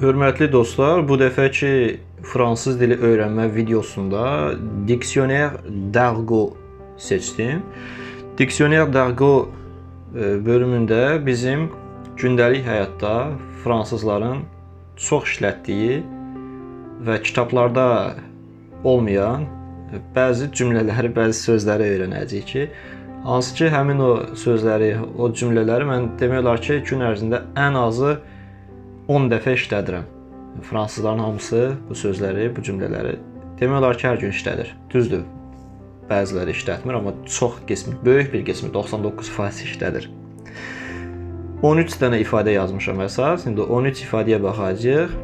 Hörmətli dostlar, bu dəfəki fransız dili öyrənmə videosunda Dictionnaire d'argot seçdim. Dictionnaire d'argot e, bölümündə bizim gündəlik həyatda fransızların çox işlətdiyi və kitablarda olmayan bəzi cümlələri, bəzi sözləri öyrənəcəyik ki, hansı ki, həmin o sözləri, o cümlələri mən demək olar ki, gün ərzində ən azı 10 dəfə işlədirəm. Fransızların hamısı bu sözləri, bu cümlələri demək olar ki, hər gün işlədir. Düzdür. Bəziləri işlətmir, amma çox qismi, böyük bir qismi 99% işlədir. 13 dənə ifadə yazmışam əsas. İndi 13 ifadəyə baxacağıq.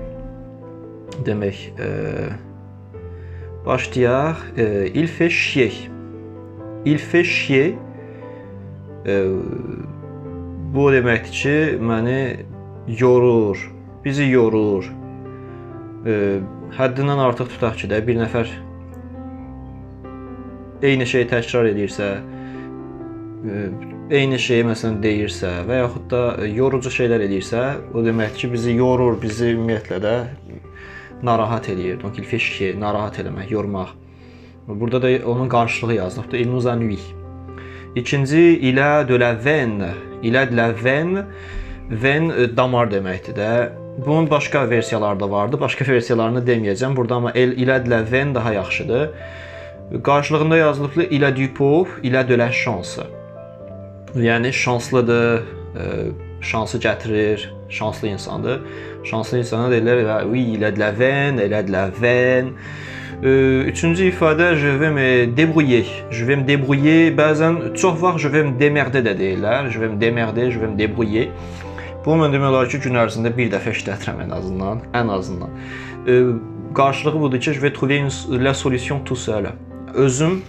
Demək, e, başlayaq. E, il fait chier. Il fait chier. E, bu deməkdir ki, məni yorur, bizi yorur. E, həddindən artıq tutaq ki də bir nəfər eyni şeyi təkrar edirsə, eyni şeyi məsələn deyirsə və yaxud da yorucu şeylər edirsə, o deməkdir ki, bizi yorur, bizi ümumiyyətlə də narahat eləyir. Donc il chier, narahat eləmək, yormaq. Burada da onun qarşılığı yazılıbdır. Il nous ennuie. İkinci il a de la veine. Il a de la veine. Veine damar deməkdir də. Bunun başqa versiyaları da vardı. Başqa versiyalarını deməyəcəm. Burada amma el il a de la veine daha yaxşıdır. Qarşılığında yazılıbdır il a du pauvre, il a de la chance. Yəni şanslıdır, e, şansı gətirir, şanslı insandır. Şanslı insana deyirlər, oui, il a de la veine, il a de la veine. Üçüncü ifadə je vais me débrouiller. Je vais me débrouiller. Bəzən çox vaxt je vais me démerder də deyirlər. Je vais me démerder, je vais me débrouiller. Bu mən demək olar ki, gün ərzində bir dəfə işlədirəm ən azından, ən azından. Qarşılığı budur ki, je trouver une, la solution tout seul. Özüm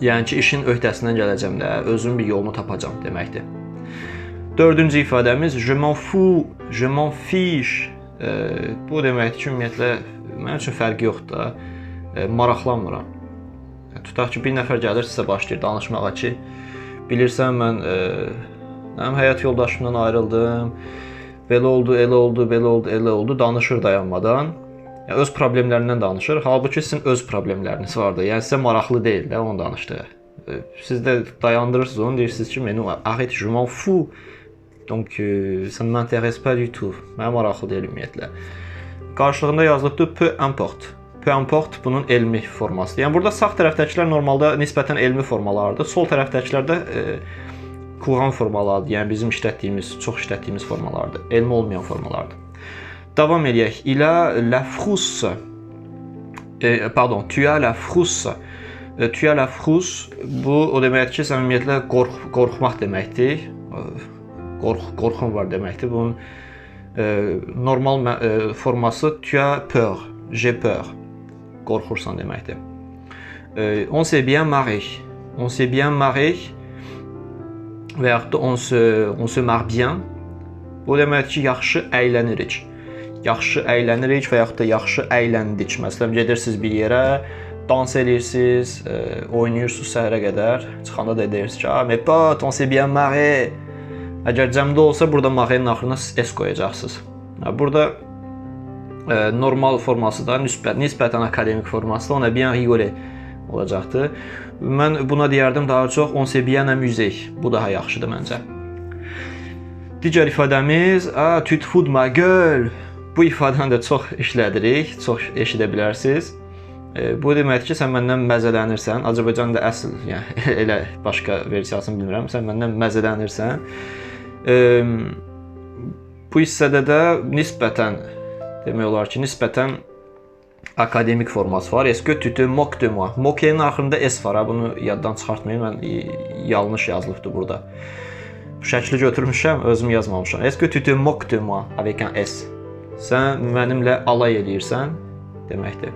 yəni ki, işin öhdəsindən gələcəm də, özüm bir yolunu tapacağam deməkdir. Dördüncü ifadəmiz je m'en fous, je m'en fiche. E, bu deməkdir ki, ümumiyyətlə mənim üçün fərqi yoxdur da. E, maraqlanmıram. Tutaq ki, bir nəfər gəlir sizə başlayır danışmağa ki, bilirsən mən e, mənim həyat yoldaşımdan ayrıldım. Belə oldu, elə oldu, belə oldu, elə oldu, danışır dayanmadan. Yəni öz problemlərindən danışır. Halbuki sizin öz problemləriniz var da. Yəni sizə maraqlı deyil də onu danışdığı. Siz də dayandırırsınız onu, deyirsiniz ki, məni arrête, je m'en fous. Donc euh, ça ne m'intéresse pas du tout. Mənə maraqlı deyil ümumiyyətlə. Qarşılığında yazılıbdı peu importe. Peu importe bunun elmi formasıdır. Yəni burada sağ tərəfdəkilər normalda nisbətən elmi formalardır. Sol tərəfdəkilər də e, courant formalardır. Yəni bizim işlətdiyimiz, çox işlətdiyimiz formalardır. Elmi olmayan formalardır. Davam edək. Il a la frousse. E, pardon, tu as la frousse. E, tu as la frousse. Bu o deməkdir ki, sən ümumiyyətlə qorx qorxmaq deməkdir. Qorx qorxun var deməkdir. Bunun e, normal e, forması tu as peur. J'ai peur. Qorxursan deməkdir. E, on s'est bien marré. On s'est bien marré və yaxud da on se on se marre bien. Bu deməkdir ki, yaxşı əylənirik. Yaxşı əylənirik və yaxud da yaxşı əyləndik. Məsələn, gedirsiniz bir yerə, dans edirsiniz, e, oynayırsınız səhərə qədər. Çıxanda da deyirsiniz ki, "Ah, mes potes, on s'est bien marré." Əgər cəmdə olsa, burada marré-nin axırına s qoyacaqsınız. Burada e, normal forması da nisbət, nisbətən akademik forması da ona bien rigoler olacaqdır. Mən buna deyərdim daha çox on bien amusé. Bu daha yaxşıdır məncə. Digər ifadəmiz, "Ah, tu te fous de ma gueule." Bu ifadəni də çox işlədirik, çox eşidə bilərsiniz. E, bu deməkdir ki, sən məndən məzələnirsən. Azərbaycanda əsl, yəni elə başqa versiyasını bilmirəm. Sən məndən məzələnirsən. E, bu hissədə də nisbətən demək olar ki, nisbətən akademik forması var. Est-ce que tu te moques de moi? Moquer-nin axırında s var. Bunu yaddan çıxartmayın. Mən yanlış yazılıbdı burada. Bu şəkli götürmüşəm, özüm yazmamışam. Est-ce que tu te moques de moi avec un s? Sən mənimlə alay eləyirsən deməkdir.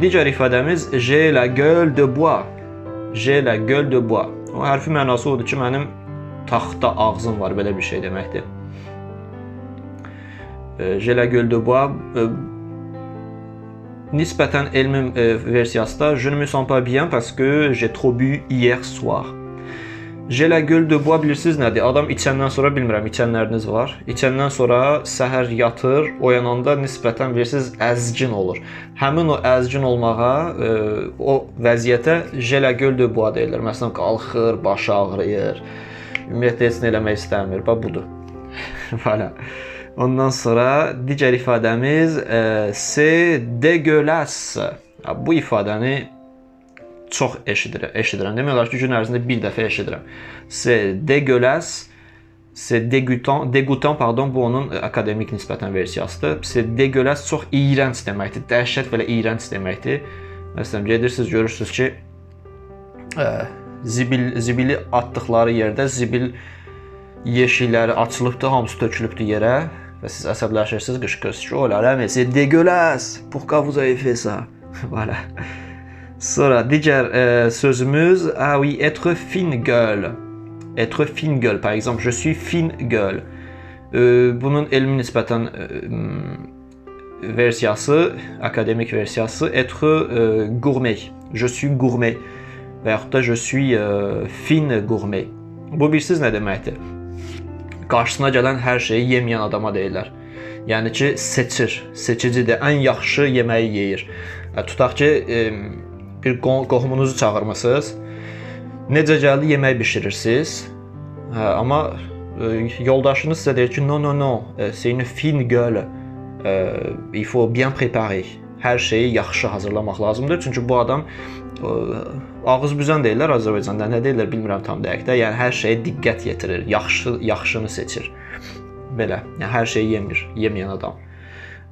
Digər ifadəmiz j'ai la gueule de bois. J'ai la gueule de bois. O hərfi mənası odur ki, mənim taxta ağzım var, belə bir şey deməkdir. J'ai la gueule de bois elmi versiyası da je ne me sens pas bien parce que j'ai trop bu hier soir. Jelə göl de bois bilirsiniz nədir? Adam içəndən sonra bilmirəm, içənləriniz var. İçəndən sonra səhər yatır, oyananda nisbətən bilirsiniz əzgin olur. Həmin o əzgin olmağa, e, o vəziyyətə jelə göl de bois deyilir. Məsələn, qalxır, başı ağrıyır. Ümumiyyətlə heç nə eləmək istəmir. Bax budur. Voilà. Ondan sonra digər ifadəmiz e, c'est dégueulasse. Bu ifadəni çox eşidirəm, eşidirəm. Demək olar ki, gün ərzində bir dəfə eşidirəm. C'est dégueulasse, c'est dégoûtant, dégoûtant pardon, bu onun e, akademik nisbətən versiyasıdır. C'est dégueulasse çox iyrənc deməkdir. Dəhşət belə iyrənc deməkdir. Məsələn, gedirsiniz, görürsüz ki, ə, zibil zibili atdıqları yerdə zibil yeşikləri açılıbdı, hamısı tökülübdü yerə və siz əsəbləşirsiniz, qışqırırsınız ki, "Oh là là, mais c'est dégueulasse. Pourquoi vous avez fait ça?" voilà. Sonra digər e, sözümüz, ah oui, être fine gueule. Être fine gueule. Par exemple, je suis fine gueule. E, bunun elmi nisbətən e, versiyası, akademik versiyası être e, gourmet. Je suis gourmet. Və yaxud da je suis e, fine gourmet. Bu bilirsiniz nə deməkdir? Qarşısına gələn hər şeyi yeməyən adama deyirlər. Yəni ki, seçir, seçicidir, ən yaxşı yeməyi yeyir. E, Tutaq ki, e, bir qo- qohumunuzu çağırmısınız. Necə gəldi yemək bişirirsiniz. Hə, amma e, yoldaşınız sizə deyir ki, "No, no, no, e, c'est une fine gueule. E, il faut bien préparer." Hər şeyi yaxşı hazırlamaq lazımdır. Çünki bu adam e, ağız büzən deyirlər Azərbaycanda. Nə deyirlər bilmirəm tam dəqiq də. Yəni hər şeyə diqqət yetirir, yaxşı yaxşını seçir. Belə. Yəni hər şeyi yemir, yeməyən adam.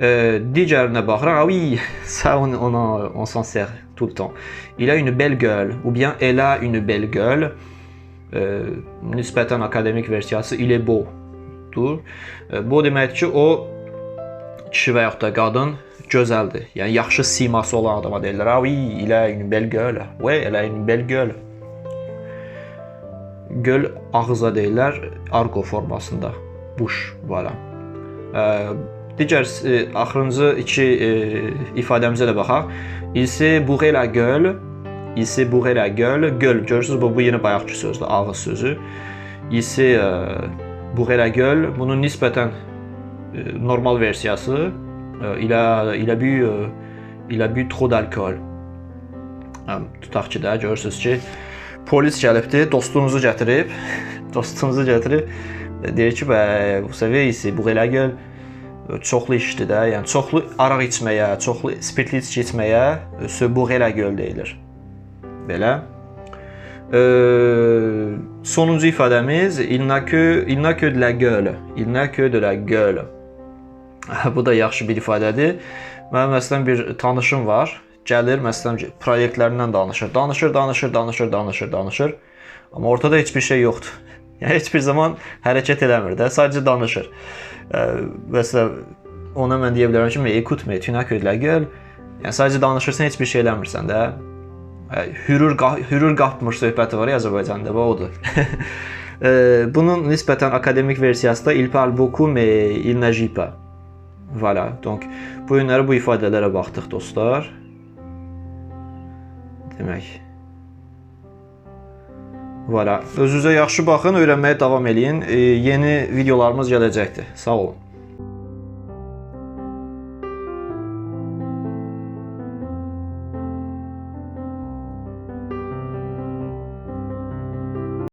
Euh, digərinə baxıraq, oui, ça on, on, on s'en sert tout le temps. Il a une belle gueule ou bien elle a une belle gueule. Euh, nisbətən akademik versiyası il est beau-dur. Euh, bu deməkdir ki, o kişi və yaxud da qadın gözəldir. Yəni yaxşı siması olan adama deyirlər. Ah oui, il a une belle gueule. Ouais, elle a une belle gueule. Göl ağıza deyirlər argo formasında. Buş. Ə, digər e, axırıncı iki e, ifadəmizə də baxaq. Il s'est bourré la gueule. Il s'est bourré la gueule. Göl görürsüz bu bu yenə bayaqki sözdür, ağız sözü. Il s'est e, bourré la gueule. Bunun nisbətən e, normal versiyası. E, il a il a bu e, il a bu trop d'alcool. Hə, Tutaq ki də ki, polis gəlibdi, dostunuzu gətirib, dostunuzu gətirib e, deyir ki, bə, bu savez, ici bourré la gueule çoxlu içdi də, yəni çoxlu araq içməyə, çoxlu spirtli içki içməyə e, bourrer la gueule deyilir. Belə. E, sonuncu ifadəmiz il n'a que il n'a que de la gueule. Il n'a que de la gueule. Bu da yaxşı bir ifadədir. Mənim məsələn bir tanışım var. Gəlir məsələn ki, proyektlərindən danışır. Danışır, danışır, danışır, danışır, danışır. Amma ortada heç bir şey yoxdur. Yəni heç bir zaman hərəkət eləmir də, sadəcə danışır. Məsələn, ona mən deyə bilərəm ki, de la gueule. Yəni sadəcə danışırsan, heç bir şey eləmirsən də. Hürür hürür qapmır söhbəti var ya Azərbaycanda, bu odur. Bunun nisbətən akademik versiyası da il parle beaucoup mais il n'agit pas. Voilà. Donc bu günləri bu ifadələrə baxdıq dostlar. Demək. Voilà. Özünüzə yaxşı baxın, öyrənməyə davam eləyin. E, yeni videolarımız gələcəkdir. Sağ olun.